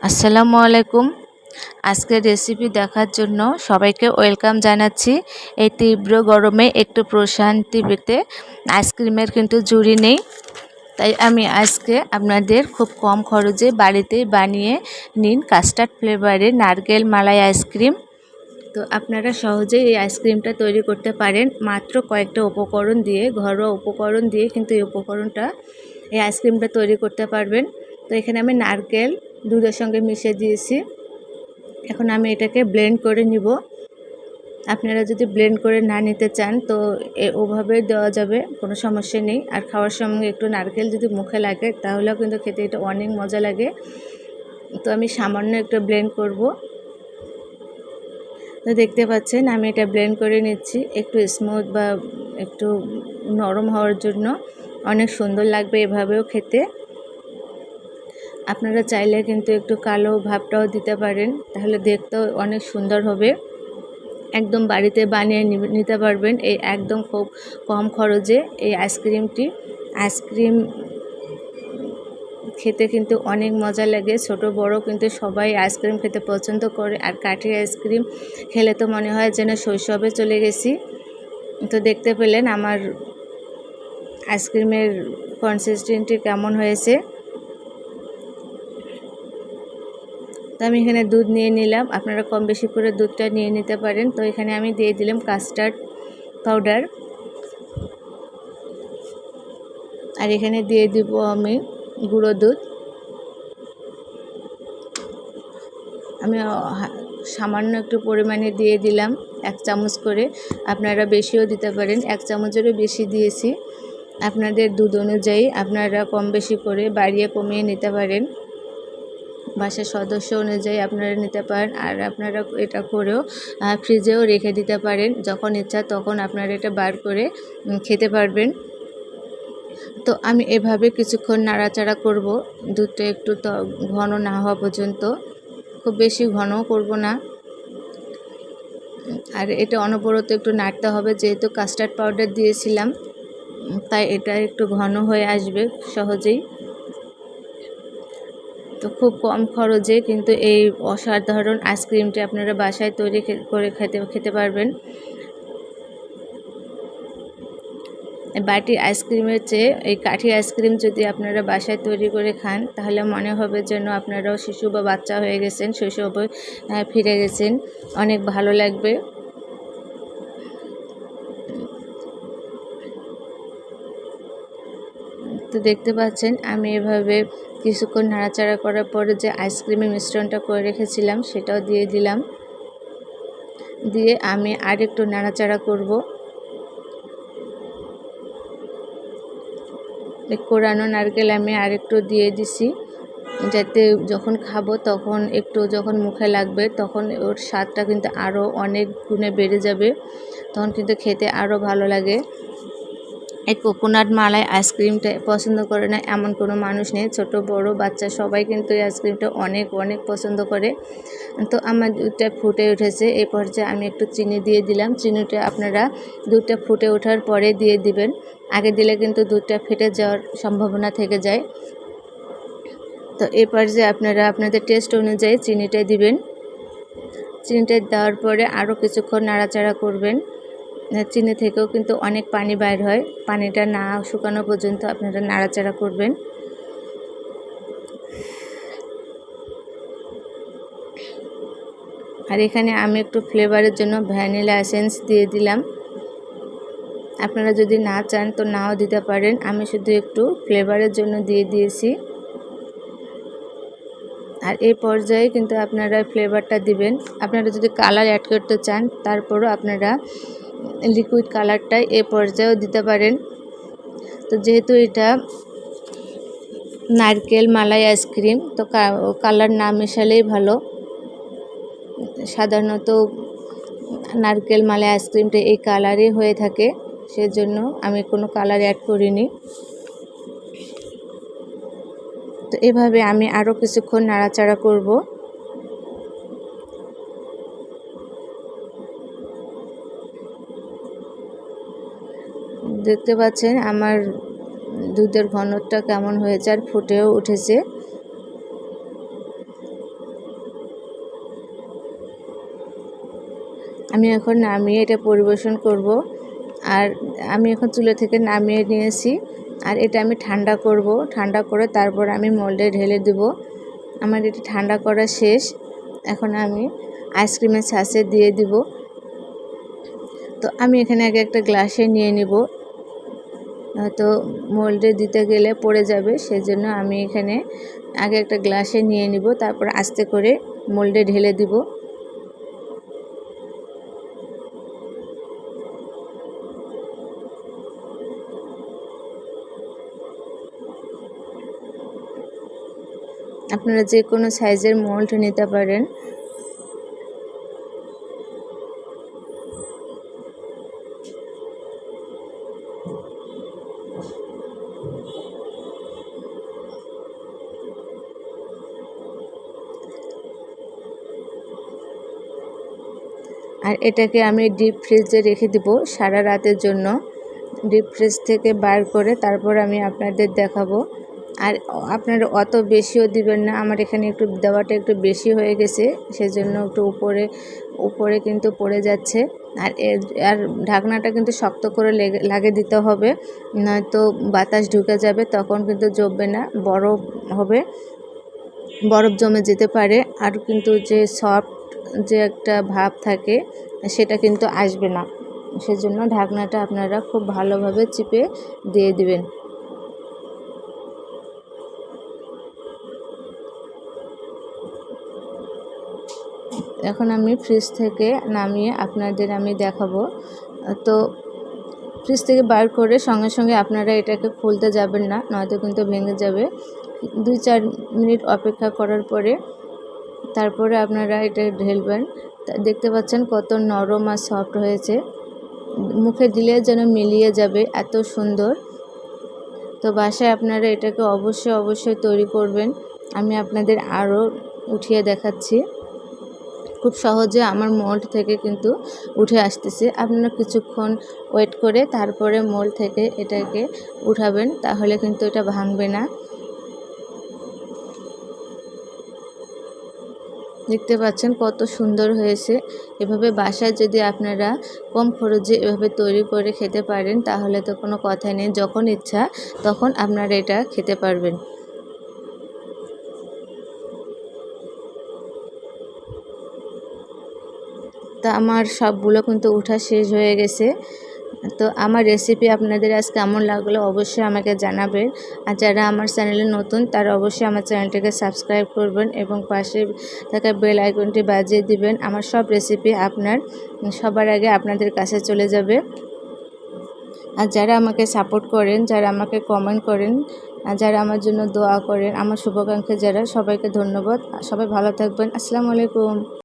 আসসালামু আলাইকুম। আজকের রেসিপি দেখার জন্য সবাইকে ওয়েলকাম জানাচ্ছি। এই তীব্র গরমে একটু প্রশান্তি পেতে আইসক্রিমের কিন্তু জুড়ি নেই। তাই আমি আজকে আপনাদের খুব কম খরচে বাড়িতে বানিয়ে নিন কাস্টার্ড ফ্লেভারের নারকেল মালাই আইসক্রিম। তো আপনারা সহজেই এই আইসক্রিমটা তৈরি করতে পারেন। মাত্র কয়েকটা উপকরণ দিয়ে, ঘরোয়া উপকরণ দিয়ে কিন্তু এই উপকরণটা, এই আইসক্রিমটা তৈরি করতে পারবেন। তো এখানে আমি নারকেল দুধের সঙ্গে মিশিয়ে দিয়েছি। এখন আমি এটাকে ব্লেন্ড করে নিব। আপনারা যদি ব্লেন্ড করে না নিতে চান, তো ওভাবে দেওয়া যাবে, কোনো সমস্যা নেই। আর খাওয়ার সঙ্গে একটু নারকেল যদি মুখে লাগে, তাহলেও কিন্তু খেতে এটা অনেক মজা লাগে। তো আমি সামান্য একটু ব্লেন্ড করব। তো দেখতে পাচ্ছেন, আমি এটা ব্লেন্ড করে নিচ্ছি। একটু স্মুথ বা একটু নরম হওয়ার জন্য। অনেক সুন্দর লাগবে এভাবেও খেতে। আপনারা চাইলে কিন্তু একটু কালো ভাবটাও দিতে পারেন, তাহলে দেখতেও অনেক সুন্দর হবে। একদম বাড়িতে বানিয়ে নিতে পারবেন এই একদম খুব কম খরচে এই আইসক্রিমটি। আইসক্রিম খেতে কিন্তু অনেক মজা লাগে, ছোট বড় কিন্তু সবাই আইসক্রিম খেতে পছন্দ করে, আর কাঠি আইসক্রিম খেলে তো মনে হয় যেন শৈশবে চলে গেছি। তো দেখতে পেলেন আমার আইসক্রিমের কনসিস্টেন্টি কেমন হয়েছে। তো আমি এখানে দুধ নিয়ে নিলাম। আপনারা কম বেশি করে দুধটা নিয়ে নিতে পারেন। তো এখানে আমি দিয়ে দিলাম কাস্টার্ড পাউডার আর এখানে দিয়ে দিব আমি গুঁড়ো দুধ। আমি সামান্য একটু পরিমাণে দিয়ে দিলাম এক চামচ করে। আপনারা বেশিও দিতে পারেন। এক চামচেরও বেশি দিয়েছি। আপনাদের দুধ অনুযায়ী আপনারা কম বেশি করে বাড়িয়ে কমিয়ে নিতে পারেন। বাসার সদস্য অনুযায়ী আপনারা নিতে পারেন আর আপনারা এটা করেও ফ্রিজেও রেখে দিতে পারেন। যখন ইচ্ছা তখন আপনারা এটা বার করে খেতে পারবেন। তো আমি এভাবে কিছুক্ষণ নাড়াচাড়া করব। দুধটা একটু ঘন না হওয়া পর্যন্ত। খুব বেশি ঘনও করব না। আর এটা অনবরত একটু নাড়তে হবে। যেহেতু কাস্টার্ড পাউডার দিয়েছিলাম তাই এটা একটু ঘন হয়ে আসবে সহজেই। তো খুব কম খরচে কিন্তু এই অসাধারণ আইসক্রিমটি আপনারা বাসায় তৈরি করে খেতে খেতে পারবেন। বাটি আইসক্রিমের চেয়ে এই কাঠি আইসক্রিম যদি আপনারা বাসায় তৈরি করে খান, তাহলে মনে হবে যেন আপনারাও শিশু বা বাচ্চা হয়ে গেছেন, শৈশবে ফিরে গেছেন। অনেক ভালো লাগবে। তো দেখতে পাচ্ছেন, আমি এভাবে কিছুক্ষণ নাড়াচাড়া করার পরে যে আইসক্রিমের মিশ্রণটা করে রেখেছিলাম, সেটাও দিয়ে দিলাম। দিয়ে আমি আর একটু নাড়াচাড়া করব। কোরানো নারকেল আমি আরেকটু দিয়ে দিছি, যাতে যখন খাব তখন একটু যখন মুখে লাগবে তখন ওর স্বাদটা কিন্তু আরও অনেক গুণে বেড়ে যাবে, তখন কিন্তু খেতে আরও ভালো লাগে। এই কোকোনাট মালাই আইসক্রিমটা পছন্দ করে না এমন কোনো মানুষ নেই। ছোট, বড়, বাচ্চা সবাই কিন্তু এই আইসক্রিমটা অনেক অনেক পছন্দ করে। তো আমার দুধটা ফুটে উঠেছে। এই পর্যায়ে আমি একটু চিনি দিয়ে দিলাম। চিনিটা আপনারা দুধটা ফুটে ওঠার পরে দিয়ে দিবেন। আগে দিলে কিন্তু দুধটা ফেটে যাওয়ার সম্ভাবনা থেকে যায়। তো এই পর্যায়ে আপনারা আপনাদের টেস্ট অনুযায়ী চিনিটা দিবেন। চিনিটা দেওয়ার পরে আরও কিছুক্ষণ নাড়াচাড়া করবেন। চিনি থেকেও কিন্তু অনেক পানি বাইর হয়। পানিটা না শুকানো পর্যন্ত আপনারা নাড়াচাড়া করবেন। আর এখানে আমি একটু ফ্লেভারের জন্য ভ্যানিলা এসেন্স দিয়ে দিলাম। আপনারা যদি না চান তো নাও দিতে পারেন। আমি শুধু একটু ফ্লেভারের জন্য দিয়ে দিয়েছি। আর এই পর্যায়ে কিন্তু আপনারা ফ্লেভারটা দিবেন। আপনারা যদি কালার অ্যাড করতে চান, তারপরও আপনারা লিকুইড কালারটাই এ পর্যায়েও দিতে পারেন। তো যেহেতু এটা নারকেল মালাই আইসক্রিম তো কালার না মেশালেই ভালো। সাধারণত নারকেল মালাই আইসক্রিমটা এই কালারই হয়ে থাকে, সেজন্য আমি কোনো কালার অ্যাড করিনি। তো এভাবে আমি আরও কিছুক্ষণ নাড়াচাড়া করব। দেখতে পাচ্ছেন আমার দুধের ঘনটা কেমন হয়েছে আর ফুটেও উঠেছে। আমি এখন নামিয়ে এটা পরিবেশন করব। আর আমি এখন চুলে থেকে নামিয়ে নিয়েছি। আর এটা আমি ঠান্ডা করব। ঠান্ডা করে তারপর আমি মোল্ডে ঢেলে দেব। আমার এটা ঠান্ডা করা শেষ। এখন আমি আইসক্রিমের ছাঁচে দিয়ে দিব। তো আমি এখানে আগে একটা গ্লাসে নিয়ে নেব। হয়তো মোল্ডে দিতে গেলে পড়ে যাবে, সেজন্য আমি এখানে আগে একটা গ্লাসে নিয়ে নিব, তারপর আস্তে করে মোল্ডে ঢেলে দিব। আপনারা যে কোনো সাইজের মোল্ড নিতে পারেন। আর এটাকে আমি ডিপ ফ্রিজে রেখে দেব সারা রাতের জন্য। ডিপ ফ্রিজ থেকে বার করে তারপর আমি আপনাদের দেখাবো। আর আপনারা অত বেশিও দিবেন না, আমার এখানে একটু দেওয়াটা একটু বেশি হয়ে গেছে, সেজন্য একটু উপরে উপরে কিন্তু পড়ে যাচ্ছে। আর আর ঢাকনাটা কিন্তু শক্ত করে লেগে দিতে হবে, নয়তো বাতাস ঢুকে যাবে, তখন কিন্তু জমবে না, বরফ হবে, বরফ জমে যেতে পারে। আর কিন্তু যে সফট যে একটা ভাব থাকে, সেটা কিন্তু আসবে না। সেজন্য ঢাকনাটা আপনারা খুব ভালোভাবে চিপে দিয়ে দিবেন। এখন আমি ফ্রিজ থেকে নামিয়ে আপনাদের আমি দেখাবো। তো ফ্রিজ থেকে বার করে সঙ্গে সঙ্গে আপনারা এটাকে খুলতে যাবেন না, নয়তো কিন্তু ভেঙে যাবে। দুই চার মিনিট অপেক্ষা করার পরে তারপরে আপনারা এটা ঢেলবেন। দেখতে পাচ্ছেন কত নরম আর সফট হয়েছে। মুখে দিলে যেন মিলিয়ে যাবে এত সুন্দর। তো বাসায় আপনারা এটাকে অবশ্যই অবশ্যই তৈরি করবেন। আমি আপনাদের আরও উঠিয়ে দেখাচ্ছি। খুব সহজে আমার মোল্ড থেকে কিন্তু উঠে আসতেছে। আপনারা কিছুক্ষণ ওয়েট করে তারপরে মোল্ড থেকে এটাকে উঠাবেন, তাহলে কিন্তু এটা ভাঙবে না। দেখতে পাচ্ছেন কত সুন্দর হয়েছে। এভাবে বাসায় যদি আপনারা কম খরচে এভাবে তৈরি করে খেতে পারেন, তাহলে তো কোনো কথাই নেই। যখন ইচ্ছা, তখন আপনারা এটা খেতে পারবেন। তা আমার সবগুলো কিন্তু উঠা শেষ হয়ে গেছে। তো আমার রেসিপি আপনাদের আজ কেমন লাগল অবশ্যই আমাকে জানাবেন আর যারা আমার চ্যানেলে নতুন, তারা অবশ্যই আমার চ্যানেলটিকে সাবস্ক্রাইব করবেন এবং পাশে থাকা বেল আইকনটি বাজিয়ে দিবেন। আমার সব রেসিপি আপনার, সবার আগে আপনাদের কাছে চলে যাবে। আর যারা আমাকে সাপোর্ট করেন, যারা আমাকে কমেন্ট করেন যারা আমার জন্য দোয়া করেন, আমার শুভাকাঙ্ক্ষী যারা, সবাইকে ধন্যবাদ। সবাই ভালো থাকবেন। আসসালামু আলাইকুম।